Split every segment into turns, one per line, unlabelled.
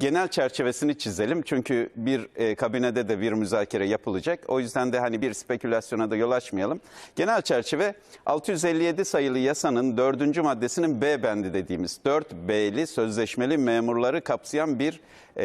genel çerçevesini çizelim. Çünkü bir e, kabinede de bir müzakere yapılacak. O yüzden de hani bir spekülasyona da yol açmayalım. Genel çerçeve 657 sayılı yasanın 4. maddesinin B bendi dediğimiz 4B'li sözleşmeli memurları kapsayan bir e,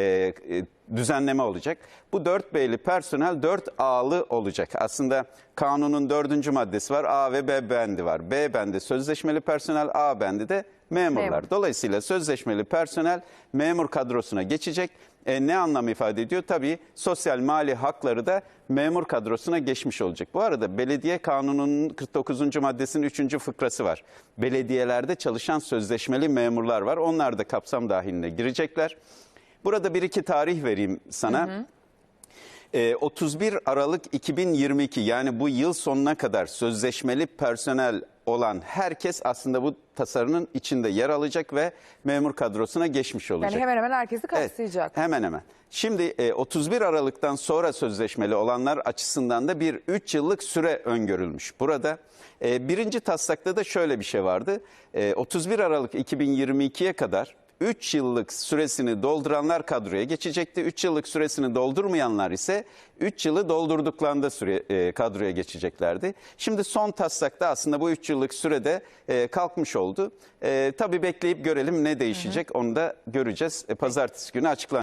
e, düzenleme olacak. Bu 4B'li personel 4A'lı olacak. Aslında kanunun 4. maddesi var. A ve B bendi var. B bendi sözleşmeli personel, A bendi de memurlar.
Memur.
Dolayısıyla sözleşmeli personel memur kadrosuna geçecek. E, ne anlam ifade ediyor? Tabii sosyal mali hakları da memur kadrosuna geçmiş olacak. Bu arada belediye kanununun 49. maddesinin 3. fıkrası var. Belediyelerde çalışan sözleşmeli memurlar var. Onlar da kapsam dahiline girecekler. Burada bir iki tarih vereyim sana. Ee, 31 Aralık 2022 yani bu yıl sonuna kadar sözleşmeli personel olan herkes aslında bu tasarının içinde yer alacak ve memur kadrosuna geçmiş olacak.
Yani hemen hemen herkesi
Evet,
kapsayacak.
hemen hemen. Şimdi e, 31 Aralık'tan sonra sözleşmeli olanlar açısından da bir 3 yıllık süre öngörülmüş. Burada e, birinci taslakta da şöyle bir şey vardı. E, 31 Aralık 2022'ye kadar 3 yıllık süresini dolduranlar kadroya geçecekti. 3 yıllık süresini doldurmayanlar ise 3 yılı doldurduklarında süre, e, kadroya geçeceklerdi. Şimdi son taslakta aslında bu 3 yıllık sürede e, kalkmış oldu. E, tabii bekleyip görelim ne değişecek onu da göreceğiz. E, pazartesi günü açıklanacak.